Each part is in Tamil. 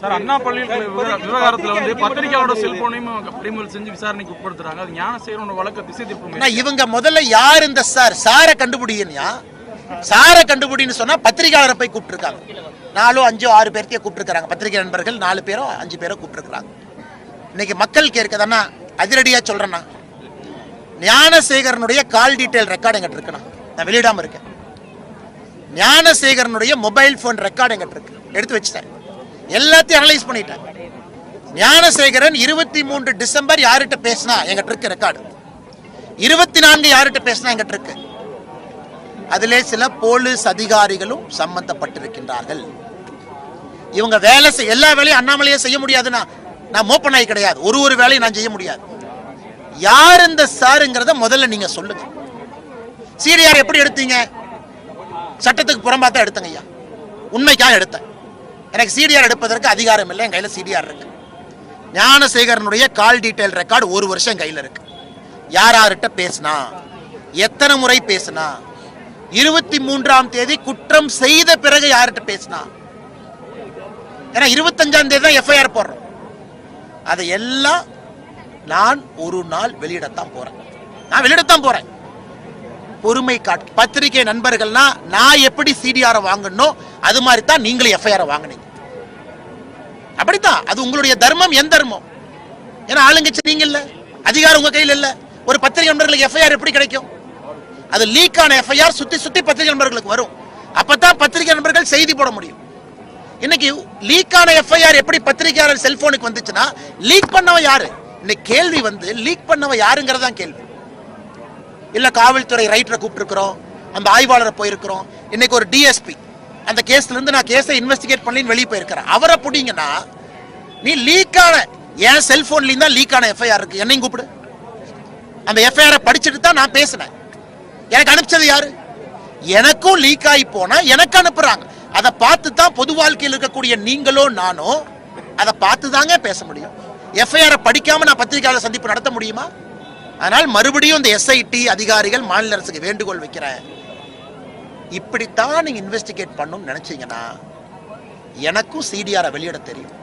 சார் அண்ணா பள்ளியில் விவகாரத்தில் வந்து பத்திரிகையாளரோட செல்போனையும் பறிமுதல் செஞ்சு விசாரணைக்கு உட்படுத்துறாங்க. அது ஞானசேகரனோட வழக்க திசை திருப்ப இவங்க முதல்ல யார் இந்த சார்? சாரை கண்டுபிடியா சாரை கண்டுபிடின்னு சொன்னா பத்திரிகையாளரை போய் கூப்பிட்டுருக்காங்க. நாலோ அஞ்சோ ஆறு பேர்த்தையே கூப்பிட்டுருக்காங்க பத்திரிகை நண்பர்கள் நாலு பேரோ அஞ்சு பேரோ கூப்பிட்டுருக்காங்க இன்னைக்கு மக்கள் கேட்கதானா அதிரடியா சொல்கிறேன்னா ஞானசேகரனுடைய கால் டீட்டெயில் ரெக்கார்டு எங்கிட்ட இருக்குண்ணா. நான் வெளியிடாம இருக்கேன். ஞானசேகரனுடைய மொபைல் ஃபோன் ரெக்கார்டு எங்கிட்ட இருக்கு. எடுத்து வச்சுட்டேன். எல்லாத்தையும் அனலைஸ் பண்ணிட்டேன் ஞானசேகரன் இருபத்தி மூன்று டிசம்பர் யார்கிட்ட பேசினா? எங்கிட்ட இருக்கு ரெக்கார்டு இருபத்தி நான்கு யார்கிட்ட பேசினா எங்கிட்ட இருக்கு அதிலே சில போலீஸ் அதிகாரிகளும் சம்பந்தப்பட்டிருக்கின்றார்கள். இவங்க வேலை செய்ய எல்லா வேலையும் அண்ணாமலையே செய்ய முடியாதுன்னா நான் மோப்பன் ஆகி கிடையாது. ஒரு ஒரு வேலையும் நான் செய்ய முடியாது. யார் இந்த சாருங்கிறத முதல்ல நீங்க சொல்லுங்க. சீரியார் எப்படி எடுத்தீங்க? சட்டத்துக்கு புறம்பாத்தான் எடுத்தங்க ஐயா. உண்மைக்காக எடுத்தேன். எனக்கு சிடிஆர் எடுப்பதற்கு அதிகாரம் இல்லை. என் கையில் சிடிஆர் இருக்கு. ஞானசேகரனுடைய கால் டீட்டெயில் ரெக்கார்டு ஒரு வருஷம் கையில் இருக்கு. யார் யார்கிட்ட பேசினா? எத்தனை முறை பேசினா? இருபத்தி மூன்றாம் தேதி குற்றம் செய்த பிறகு யார்கிட்ட பேசினா? ஏன்னா இருபத்தஞ்சாம் தேதி தான் எஃப்ஐஆர் போடுறோம். அதை எல்லாம் நான் ஒரு நாள் வெளியிடத்தான் போறேன். நான் வெளியிடத்தான் போறேன். பொறுமை காட்டு பத்திரிகை நண்பர்கள்னா நான் எப்படி சிடிஆர் வாங்கணும் அது மாதிரி தான் நீங்களும் எஃப்ஐஆரை வாங்குனீங்க. அப்படித்தான். அது உங்களுடைய தர்மம் என் தர்மம். ஏன்னா ஆளுங்கட்சி நீங்க இல்ல அதிகாரம் உங்க கையில் இல்ல. ஒரு பத்திரிகை நண்பர்களுக்கு எஃப்ஐஆர் எப்படி கிடைக்கும்? அது லீக் ஆன எஃப்ஐஆர் சுத்தி சுத்தி பத்திரிகை நண்பர்களுக்கு வரும். அப்பதான் பத்திரிகை நண்பர்கள் செய்தி போட முடியும். இன்னைக்கு லீக் ஆன எஃப்ஐஆர் எப்படி பத்திரிகையாளர் செல்போனுக்கு வந்துச்சுன்னா லீக் பண்ணவன் யாரு? இன்னைக்கு கேள்வி வந்து லீக் பண்ணவன் யாருங்கிறதான் கேள்வி. இல்ல காவல்துறை ரைட்டரை கூப்பிட்டுருக்கிறோம். அந்த ஆய்வாளரை போயிருக்கிறோம். இன்னைக்கு ஒரு டிஎஸ்பி அந்த கேஸ்லேருந்து நான் கேஸை இன்வெஸ்டிகேட் பண்ணி வெளியே போயிருக்கிறேன் அவரை பிடிங்கன்னா நீ லீக் ஆன என் செல்ஃபோன்லேயும் தான் லீக் ஆன எஃப்ஐஆர் இருக்கு. என்னையும் கூப்பிடு. அந்த எஃப்ஐஆரை படிச்சுட்டு தான் நான் பேசினேன். எனக்கு அனுப்பிச்சது யாரு? எனக்கும் லீக் ஆகி போனால் எனக்கு அனுப்புகிறாங்க அதை பார்த்து தான் பொது வாழ்க்கையில் இருக்கக்கூடிய நீங்களோ நானோ அதை பார்த்து தாங்க பேச முடியும். எஃப்ஐஆரை படிக்காமல் நான் பத்திரிகையாளர் சந்திப்பு நடத்த முடியுமா? அதனால் மறுபடியும் இந்த எஸ்ஐடி அதிகாரிகள் மாநில அரசுக்கு வேண்டுகோள் வைக்கிறேன். இப்படித்தான் நீங்க இன்வெஸ்டிகேட் பண்ணணும்னு நினைச்சீங்கன்னா எனக்கும் சிடிஆரை வெளியிட தெரியும்.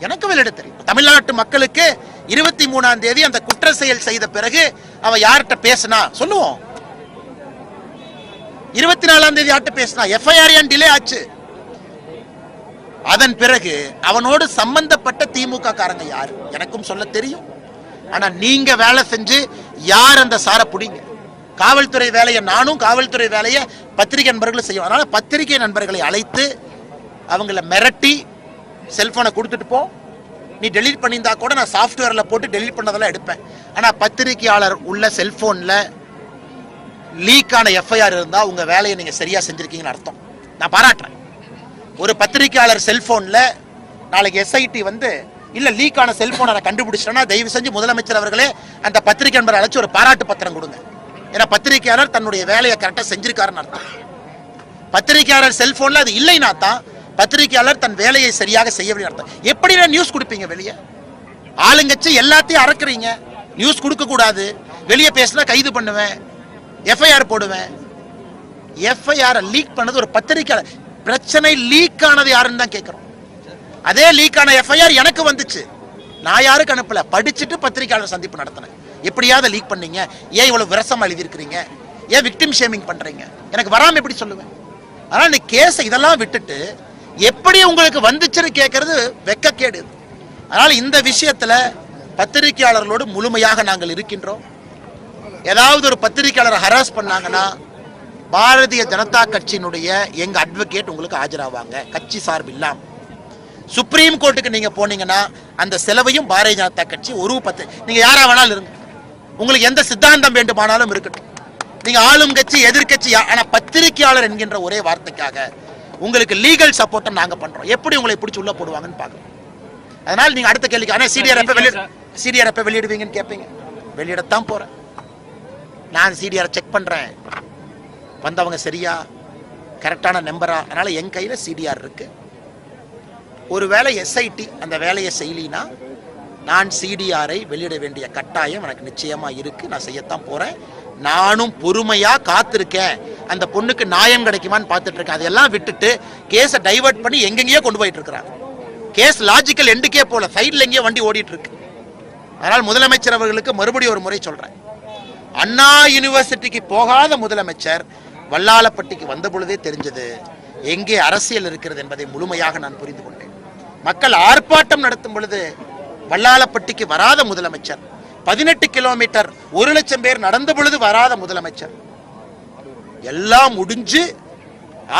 எனக்கும் வெளியிட தெரியும். தமிழ்நாட்டு மக்களுக்கு இருபத்தி மூணாம் தேதி அந்த குற்ற செயல் செய்த பிறகு அவ யார்கிட்ட பேசினா? சொல்லுவோம். இருபத்தி நாலாம் தேதி யார்கிட்ட பேசினா? எஃப்ஐஆர் ஏன் டிலே ஆச்சு? அதன் பிறகு அவனோடு சம்பந்தப்பட்ட திமுக காரங்க யாரு? எனக்கும் சொல்ல தெரியும். ஆனா நீங்க வேலை செஞ்சு யார் அந்த சாரை புடிங்க? காவல்துறை வேலையை நானும் காவல்துறை வேலையை பத்திரிகை நண்பர்களும் செய்வோம். அதனால் பத்திரிகை நண்பர்களை அழைத்து அவங்கள மிரட்டி செல்ஃபோனை கொடுத்துட்டு போ. நீ டெலீட் பண்ணியிருந்தா கூட நான் சாஃப்ட்வேரில் போட்டு டெலீட் பண்ணதெல்லாம் எடுப்பேன். ஆனால் பத்திரிகையாளர் உள்ள செல்ஃபோனில் லீக்கான எஃப்ஐஆர் இருந்தால் உங்கள் வேலையை நீங்கள் சரியாக செஞ்சுருக்கீங்கன்னு அர்த்தம். நான் பாராட்டுறேன். ஒரு பத்திரிகையாளர் செல்ஃபோனில் நாளைக்கு எஸ்ஐடி வந்து இல்லை லீக்கான செல்ஃபோனை நான் கண்டுபிடிச்சிட்டேன்னா தயவு செஞ்சு முதலமைச்சர் அவர்களே அந்த பத்திரிகை நண்பரை அழைச்சி ஒரு பாராட்டு பத்திரம் கொடுங்க. ஏன்னா பத்திரிகையாளர் தன்னுடைய வேலையை கரெக்டாக செஞ்சிருக்காருன்னு அர்த்தம். பத்திரிகையாளர் செல்போனில் அது இல்லைனா தான் பத்திரிகையாளர் தன் வேலையை சரியாக செய்யவில்லை அர்த்தம். எப்படி நியூஸ் கொடுப்பீங்க வெளியே? ஆளுங்கட்சி எல்லாத்தையும் அறக்குறீங்க. நியூஸ் கொடுக்கக்கூடாது வெளியே பேசினா கைது பண்ணுவேன். எஃப்ஐஆர் போடுவேன். எஃப்ஐஆர் லீக் பண்ணது ஒரு பத்திரிக்கையாளர் பிரச்சனை லீக் ஆனது யாருன்னு தான் கேட்குறோம். அதே லீக் ஆன எஃப்ஐஆர் எனக்கு வந்துச்சு. நான் யாருக்கு அனுப்பல? படிச்சுட்டு பத்திரிக்கையாளர் சந்திப்பு நடத்தினேன். எப்படியாவது லீக் பண்ணீங்க? ஏன் இவ்வளவு விரசமா எழுதியிருக்கிறீங்க? ஏன் விக்டிம் ஷேமிங் பண்றீங்க? எனக்கு வராமல் எப்படி சொல்லுவேன் ஆனால் இந்த கேஸை இதெல்லாம் விட்டுட்டு எப்படி உங்களுக்கு வந்துச்சுன்னு கேட்கறது வெக்கக்கேடு. அதனால் இந்த விஷயத்தில் பத்திரிகையாளர்களோடு முழுமையாக நாங்கள் இருக்கின்றோம். ஏதாவது ஒரு பத்திரிகையாளர் ஹராஸ் பண்ணாங்கன்னா பாரதிய ஜனதா கட்சியினுடைய எங்க அட்வொகேட் உங்களுக்கு ஆஜராவாங்க. கட்சி சார்பு இல்லாம. சுப்ரீம் கோர்ட்டுக்கு நீங்க போனீங்கன்னா அந்த செலவையும் பாரதிய ஜனதா கட்சி ஒரு பத்து நீங்க யாரா வேணாலும் இருங்க. உங்களுக்கு எந்த சித்தாந்தம் வேண்டுமானாலும் இருக்கட்டும். நீங்க ஆளும் கட்சி எதிர்கட்சி ஆனா பத்திரிக்கையாளர் என்கின்ற ஒரே வார்த்தைக்காக உங்களுக்கு லீகல் சப்போர்ட்டை நாங்க பண்றோம். எப்படி உங்களை பிடிச்சி உள்ள போடுவாங்கன்னு பாக்குறோம் அதனால நீங்க அடுத்த கேள்விக்கு ஆனா சிடிஆர் எப்ப வெளியிட சிடிஆர் எப்ப வெளியிடுவீங்கன்னு கேட்பீங்க வெளியிடத்தான் போறேன். நான் சிடிஆர் செக் பண்றேன். வந்தவங்க சரியா? கரெக்டான நம்பரா அதனால என் கையில சிடிஆர் இருக்கு. ஒருவேளை எஸ்ஐடி அந்த வேலையை செய்யலினா நான் சிடிஆரை வெளியிட வேண்டிய கட்டாயம் எனக்கு நிச்சயமா இருக்கு. நான் செய்யத்தான் போறேன். நானும் பொறுமையா காத்திருக்கேன். அந்த பொண்ணுக்கு நியாயம் கிடைக்குமான்னு பார்த்துட்டு இருக்கேன் அதெல்லாம் விட்டுட்டு கேஸை டைவர்ட் பண்ணி எங்கெங்கேயோ கொண்டு போயிட்டு இருக்கிறாங்க கேஸ் லாஜிக்கல் எண்டுக்கே போல சைடில் எங்கேயோ வண்டி ஓடிட்டு இருக்கு அதனால் முதலமைச்சர் அவர்களுக்கு மறுபடியும் ஒரு முறை சொல்றேன். அண்ணா யூனிவர்சிட்டிக்கு போகாத முதலமைச்சர் வல்லாளப்பட்டிக்கு வந்த பொழுதே தெரிஞ்சது எங்கே அரசியல் இருக்கிறது என்பதை முழுமையாக நான் புரிந்து கொண்டேன். மக்கள் ஆர்ப்பாட்டம் நடத்தும் பொழுது வல்லாளப்பட்டிக்கு வராத முதலமைச்சர். பதினெட்டு கிலோமீட்டர் ஒரு லட்சம் பேர் நடந்த பொழுது வராத முதலமைச்சர். எல்லாம் முடிஞ்சு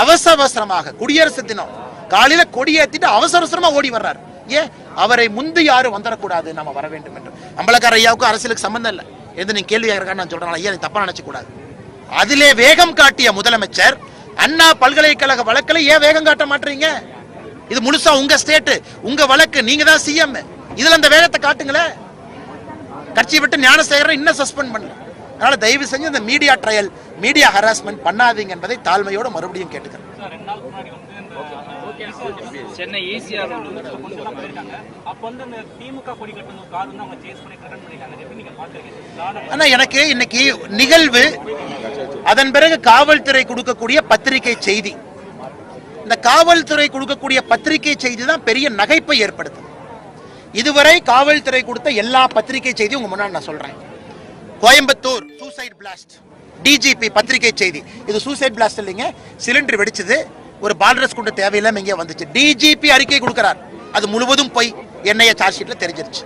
அவசர அவசரமாக குடியரசு தினம் காலையில கொடியேத்திட்டு அவசர அவசரமா ஓடி வர்றார். ஏன்? அவரை முந்து யாரும் வந்துடக்கூடாது நம்ம வர வேண்டும் என்று. அம்பலக்கார ஐயாவுக்கும் அரசியலுக்கு சம்பந்தம் இல்லை. எந்த நீங்க கேள்வி நான் சொல்றேன். ஐயா நீ தப்பா நினைச்ச கூடாது அதிலே வேகம் காட்டிய முதலமைச்சர் அண்ணா பல்கலைக்கழக வழக்கில் ஏன் வேகம் காட்ட மாட்டீங்க? இது முழுசா உங்க ஸ்டேட்டு உங்க வழக்கு. நீங்க தான் சிஎம் இதுல அந்த வேகத்தை காட்டுங்களேன் கட்சியை விட்டு ஞானசேகரன் இன்னும் சஸ்பெண்ட் பண்ணல. அதனால தயவு செஞ்சு இந்த மீடியா ட்ரையல் மீடியா ஹராஸ்மெண்ட் பண்ணாதீங்க என்பதை தாழ்மையோடு மறுபடியும் கேட்டுக்கிறேன். சென்னை ஈசிஆர் போயிருக்காங்க அப்ப வந்து இந்த திமுக கொடி கட்டணும் கார் வந்து அவங்க சேஸ் பண்ணி கட்டன் பண்ணிருக்காங்க எப்படி நீங்க பாக்குறீங்க நானும் ஆனா எனக்கு இன்னைக்கு நிகழ்வு அதன் பிறகு காவல்துறை கொடுக்கக்கூடிய பத்திரிகை செய்தி. இந்த காவல்துறை கொடுக்கக்கூடிய பத்திரிகை செய்தி தான் பெரிய நகைப்பை ஏற்படுத்தும். இதுவரை காவல்துறை கொடுத்த எல்லா பத்திரிகை செய்தியும் உங்க முன்னாடி நான் சொல்றேன். கோயம்புத்தூர் சூசைட் பிளாஸ்ட் டிஜிபி பத்திரிகை செய்தி. இது சூசைட் பிளாஸ்ட் இல்லைங்க. சிலிண்டர் வெடிச்சது. ஒரு பால்ரஸ் குண்டு தேவையில்லாம இங்கே வந்துச்சு. டிஜிபி அறிக்கை கொடுக்கிறார். அது முழுவதும் போய் என்னைய சார்ஜ் ஷீட்ல தெரிஞ்சிருச்சு.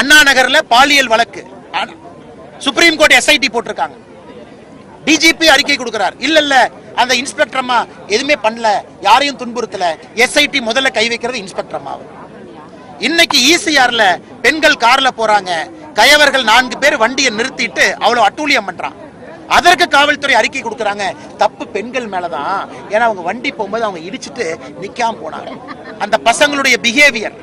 அண்ணா நகர்ல பாலியல் வழக்கு. சுப்ரீம் கோர்ட் எஸ்ஐடி போட்டிருக்காங்க. டிஜிபி அறிக்கை கொடுக்கிறார். இல்ல இல்ல அந்த இன்ஸ்பெக்டர் அம்மா எதுவுமே பண்ணல. யாரையும் துன்புறுத்தல. எஸ்ஐடி முதல்ல கை வைக்கிறது இன்ஸ்பெக்டர் அம்மா இன்னைக்கு ஈசிஆர்ல பெண்கள் கார்ல போறாங்க. கயவர்கள் நான்கு பேர் வண்டியை நிறுத்திட்டு அவ்வளவு அட்டூழியம் பண்றான். அதற்கு காவல்துறை அறிக்கை கொடுக்கறாங்க. தப்பு பெண்கள் மேலதான். ஏன்னா அவங்க வண்டி போகும்போது அவங்க இடிச்சிட்டு நிக்காம போனாங்க. அந்த பசங்களுடைய பிஹேவியர்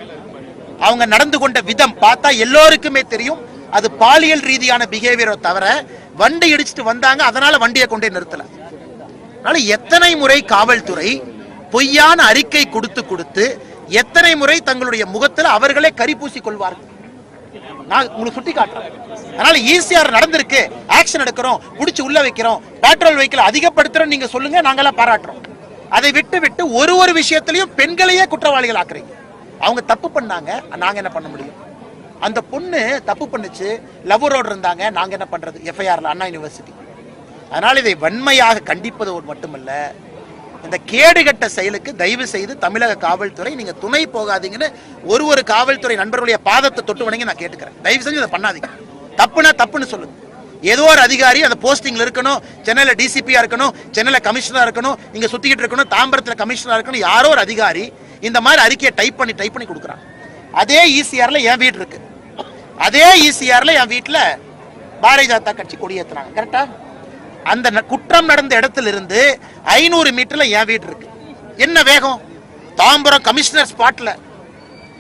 அவங்க நடந்து கொண்ட விதம் பார்த்தா எல்லோருக்குமே தெரியும். அது பாலியல் ரீதியான பிஹேவியரை தவிர வண்டி இடிச்சிட்டு வந்தாங்க. அதனால வண்டியை கொண்டே நிறுத்தல. அதனால எத்தனை முறை காவல்துறை பொய்யான அறிக்கை கொடுத்து கொடுத்து எத்தனை முறை தங்களுடைய முகத்தில் அவர்களே கரி பூசிக் கொள்வார்கள்? நான் உங்களுக்கு சுட்டி காட்டுறேன். அதனால ஈசிஆர் நடந்திருக்கு. ஆக்ஷன் எடுக்கிறோம். பிடிச்சி உள்ள வைக்கிறோம். பெட்ரோல் வெஹிக்கிள் அதிகப்படுத்துறோம் நீங்க சொல்லுங்க நாங்களாம் பாராட்டுறோம். அதை விட்டு விட்டு ஒரு ஒரு விஷயத்திலையும் பெண்களையே குற்றவாளிகள் ஆக்குறீங்க. அவங்க தப்பு பண்ணாங்க நாங்க என்ன பண்ண முடியும்? அந்த பொண்ணு தப்பு பண்ணுச்சு லவ்வரோடு இருந்தாங்க நாங்க என்ன பண்றது? எஃப்ஐஆர்ல அண்ணா யூனிவர்சிட்டி அதனால் இதை வன்மையாக கண்டிப்பது மட்டுமல்ல இந்த கேடுகட்ட செயலுக்கு தயவு செய்து தமிழக காவல்துறை நீங்க துணை போகாதீங்கன்னு ஒரு ஒரு காவல்துறை நண்பர்களுடைய பாதத்தை தொட்டு வணங்கி நான் கேட்டுக்கிறேன். தயவு செஞ்சு இதை பண்ணாதீங்க. தப்புனா தப்புன்னு சொல்லுங்க. ஏதோ ஒரு அதிகாரி அந்த போஸ்டிங்ல இருக்கணும் சென்னையில டிசிபியா இருக்கணும் சென்னையில கமிஷனரா இருக்கணும் இங்க சுத்திக்கிட்டு இருக்கணும் தாம்பரத்துல கமிஷனரா இருக்கணும் யாரோ ஒரு அதிகாரி இந்த மாதிரி அறிக்கையை டைப் பண்ணி டைப் பண்ணி கொடுக்குறான் அதே ஈசிஆர்ல என் வீடு இருக்கு. அதே ஈசிஆர்ல என் வீட்டுல பாரதிய ஜனதா கட்சி கொடியேத்துறாங்க கரெக்டா அந்த ந- குற்றம் நடந்த இடத்துல இருந்து ஐநூறு மீட்டர்ல என் வீடு இருக்கு. என்ன வேகம்? தாம்பரம் கமிஷனர் ஸ்பாட்ல.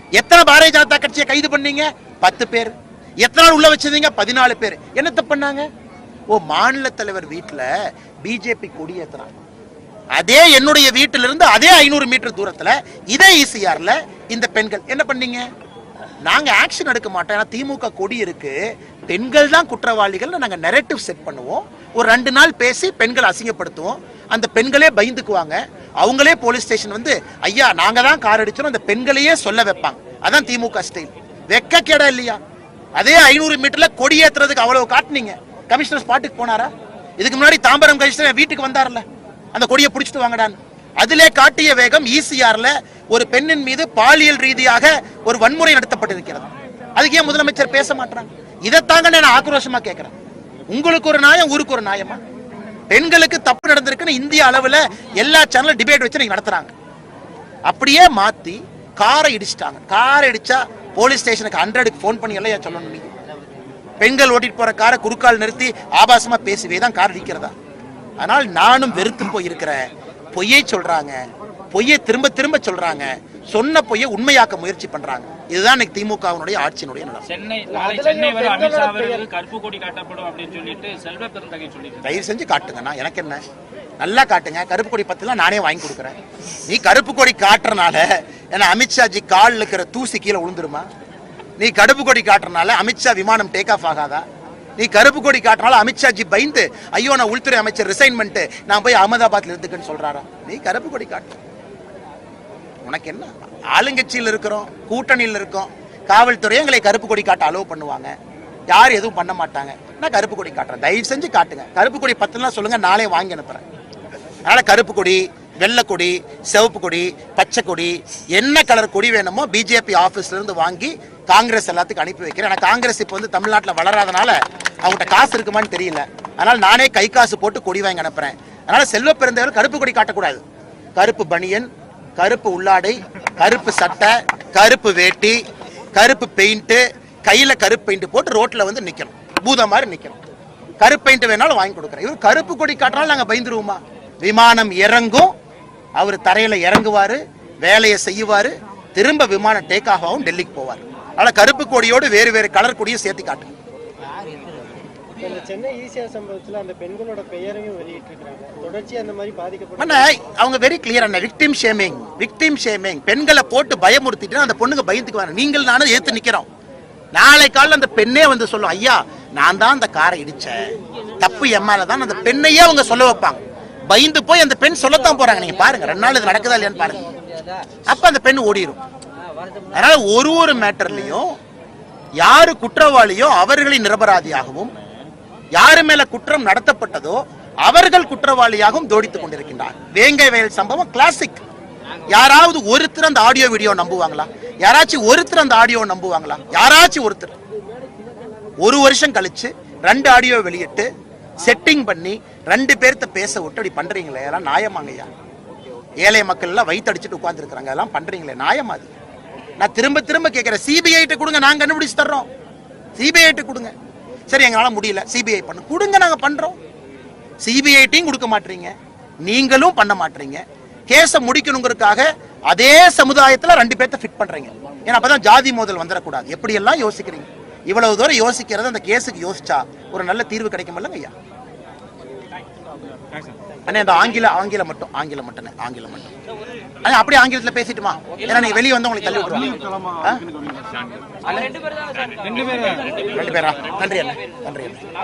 எத்தனை பாரதிய ஜனதா கட்சியை கைது பண்ணீங்க? பத்து பேர். எத்தனை நாள் உள்ள வச்சிருந்தீங்க? பதினாலு பேர். என்னத்தை பண்ணாங்க? ஓ மாநில தலைவர் வீட்டில் பிஜேபி கொடியேத்துறாங்க அதே என்னுடைய வீட்டிலிருந்து அதே ஐநூறு மீட்டர் தூரத்தில் இதே இசிஆர்ல இந்த பெண்கள். என்ன பண்ணீங்க? நாங்க ஆக்ஷன் எடுக்க மாட்டோம். ஏன்னா திமுக கொடி இருக்கு. பெண்கள் தான் குற்றவாளிகள் நாங்க நெரட்டிவ் செட் பண்ணுவோம். ஒரு ரெண்டு நாள் பேசி பெண்களை அசிங்கப்படுத்துவோம். அந்த பெண்களே பயந்துக்குவாங்க. அவங்களே போலீஸ் ஸ்டேஷன் வந்து ஐயா நாங்க தான் கார் அடிச்சோம். அந்த பெண்களையே சொல்ல வைப்பாங்க. அதான் திமுக ஸ்டைல் வெக்க கேடா இல்லையா? அதே ஐநூறு மீட்டர்ல கொடி ஏத்துறதுக்கு அவ்வளவு காட்டுனீங்க. கமிஷனர் ஸ்பாட்டுக்கு போனாரா? இதுக்கு முன்னாடி தாம்பரம் கமிஷனர் வீட்டுக்கு வந்தார்ல. அந்த கொடியை பிடிச்சிட்டு வாங்கடான்னு. அதிலே காட்டிய வேகம் ஈசிஆர்ல ஒரு பெண்ணின் மீது பாலியல் ரீதியாக ஒரு வன்முறை நடத்தப்பட்டிருக்கிறது. அதுக்கு ஏன் முதலமைச்சர் பேச மாட்டாங்க இதைத்தாங்க நான் ஆக்ரோஷமா கேட்கிறேன் உங்களுக்கு ஒரு நியாயம் ஊருக்கு ஒரு நியாயமா? பெண்களுக்கு தப்பு நடந்திருக்குன்னு இந்திய அளவில் எல்லா சேனலும் டிபேட் வச்சு நீங்கள் நடத்துறாங்க. அப்படியே மாற்றி காரை இடிச்சிட்டாங்க. காரை இடிச்சா போலீஸ் ஸ்டேஷனுக்கு ஹண்ட்ரடுக்கு ஃபோன் பண்ணி எல்லாம் ஏன் சொல்லணும் நீங்க? பெண்கள் ஓட்டிட்டு போற காரை குறுக்கால் நிறுத்தி ஆபாசமா பேசுவே தான் கார் இடிக்கிறதா? ஆனால் நானும் வெறுத்து போயிருக்கிறேன். பொய்யை சொல்றாங்க. பொய்யை திரும்ப திரும்ப சொல்றாங்க. சொன்ன பொய்யை உண்மையாக்க முயற்சி பண்றாங்க. இதுதான் இன்னைக்கு திமுகவினுடைய ஆட்சியினுடைய நிலம். சென்னை நாளை சென்னை வரை அமித்ஷா அவர்களுக்கு கருப்பு கொடி காட்டப்படும் அப்படின்னு சொல்லிட்டு செல்வ பெருந்தகை சொல்லிட்டு தயவு செஞ்சு காட்டுங்கண்ணா எனக்கு என்ன? நல்லா காட்டுங்க. கருப்பு கொடி பத்திலாம் நானே வாங்கி கொடுக்குறேன். நீ கருப்பு கொடி காட்டுறனால ஏன்னா அமித்ஷாஜி காலில் இருக்கிற தூசி கீழே விழுந்துருமா நீ கருப்பு கொடி காட்டுறனால அமித்ஷா விமானம் டேக் ஆஃப் ஆகாதா? நீ கருப்பு கொடி காட்டுறனால அமித்ஷாஜி பயந்து ஐயோ நான் உள்துறை அமைச்சர் ரிசைன் பண்ணிட்டு நான் போய் அகமதாபாத்ல இருந்துக்குன்னு சொல்றாரா? நீ கருப்பு கொடி காட்டு. உனக்கு என்ன? ஆளுங்கட்சியில் இருக்கிறோம் கூட்டணியில் இருக்கோம். காவல்துறை எங்களை கருப்பு கொடி காட்ட அலோவ் பண்ணுவாங்க. யார் எதுவும் பண்ண மாட்டாங்க. நான் கருப்பு கொடி காட்டுறேன். தயவு செஞ்சு காட்டுங்க. கருப்பு கொடி பத்துலாம் சொல்லுங்க நாளே வாங்கி அனுப்புறேன். அதனால கருப்பு கொடி வெள்ளை கொடி சிவப்பு கொடி பச்சை கொடி என்ன கலர் கொடி வேணுமோ பிஜேபி ஆஃபீஸ்ல இருந்து வாங்கி காங்கிரஸ் எல்லாத்துக்கும் அனுப்பி வைக்கிறேன். ஆனால் காங்கிரஸ் இப்போ வந்து தமிழ்நாட்டில் வளராதனால அவங்ககிட்ட காசு இருக்குமான்னு தெரியல. அதனால நானே கை காசு போட்டு கொடி வாங்கி அனுப்புறேன். அதனால செல்வ பிறந்தவர்கள் கருப்பு கொடி காட்டக்கூடாது. கருப்பு பனியன் கருப்பு உள்ளாடை கருப்பு சட்டை கருப்பு வேட்டி கருப்பு பெயிண்ட்டு கையில் கருப்பு பெயிண்ட் போட்டு ரோட்ல வந்து நிற்கணும் பூதம் மாதிரி நிற்கணும் கருப்பு பெயிண்ட் வேணாலும் வாங்கி கொடுக்குறேன் இவர் கருப்பு கொடி காட்டினாலும் நாங்க பயந்துருவோமா? விமானம் இறங்கும். அவர் தரையில இறங்குவாரு வேலையை செய்வாரு. திரும்ப விமானம் டேக் ஆகவும் டெல்லிக்கு போவார். ஆனால் கருப்பு கொடியோடு வேறு வேறு கலர் கொடியும் சேர்த்து காட்டுங்க. இந்த சென்னை ஈசியா சம்பவத்துல அந்த பெண்களோட பெயரையும் வெளியிட்டிருக்காங்க தொடர்ச்சி அந்த மாதிரி பாதிக்கப்பட்ட அவங்க வெரி கிளியர் அண்ணா விக்டிம் ஷேமிங் விக்டிம் ஷேமிங் பெண்களை போட்டு பயமுறுத்திட்டு அந்த பொண்ணுங்க பயந்துக்கு வர நீங்கள் நானும் ஏத்து நிக்கிறோம். நாளை காலைல அந்த பெண்ணே வந்து சொல்லும் ஐயா நான் தான் அந்த காரை இடிச்சேன். தப்பு எம்மால தான். அந்த பெண்ணையே அவங்க சொல்ல வைப்பாங்க. பயந்து போய் அந்த பெண் சொல்லத்தான் போறாங்க. நீங்க பாருங்க ரெண்டு நாள் இது நடக்குதா இல்லையான்னு பாருங்க. அப்ப அந்த பெண் ஓடிரும். அதனால ஒரு ஒரு மேட்டர்லயும் யாரு குற்றவாளியோ அவர்களை நிரபராதியாகவும் யாரு மேல குற்றம் நடத்தப்பட்டதோ அவர்கள் குற்றவாளியாகவும் தோடித்துக் கொண்டிருக்கின்றார். வேங்கை வயல் சம்பவம் கிளாசிக் யாராவது ஒருத்தர் அந்த ஆடியோ வீடியோ நம்புவாங்களா? யாராச்சும் ஒருத்தர் அந்த ஆடியோ நம்புவாங்களா? யாராச்சும் ஒருத்தர். ஒரு வருஷம் கழிச்சு ரெண்டு ஆடியோ வெளியிட்டு செட்டிங் பண்ணி ரெண்டு பேர்த்த பேச விட்டு அப்படி பண்றீங்களே? அதெல்லாம் நியாயமாங்கய்யா ஏழை மக்கள் எல்லாம் வயித்தடிச்சிட்டு உட்கார்ந்துருக்காங்க அதெல்லாம் பண்றீங்களே? நியாயமா அது? நான் திரும்ப திரும்ப கேட்கிறேன் சிபிஐட்ட கொடுங்க. நாங்க கண்டுபிடிச்சு தர்றோம். சிபிஐட்டு கொடுங்க. சரி எங்களால முடியல. சிபிஐ பண்ண. கொடுங்க நாங்க பண்றோம். சிபிஐட்டையும் கொடுக்க மாட்டீங்க. நீங்களும் பண்ண மாட்டீங்க. கேஸை முடிக்கணுங்கிறதுக்காக அதே சமுதாயத்துல ரெண்டு பேர்த்த ஃபிட் பண்றீங்க. ஏன்னா அப்பதான் ஜாதி மோதல் வந்துடக்கூடாது. எப்படியெல்லாம் யோசிக்கிறீங்க? இவ்வளவு தூரம் யோசிக்கிறது அந்த கேஸுக்கு யோசிச்சா ஒரு நல்ல தீர்வு கிடைக்கும் இல்லைங்க ஐயா அண்ணே அந்த ஆங்கில ஆங்கிலம் மட்டும் ஆங்கிலம் மட்டும் ஆங்கிலம் மட்டும். அண்ணா அப்படியே ஆங்கிலத்துல பேசிட்டுமா? ஏன்னா நீங்க வெளியே வந்து உங்களுக்கு தள்ளி விட்டுருவாங்க? ரெண்டு பேரா? நன்றி அண்ணா நன்றி அண்ணா.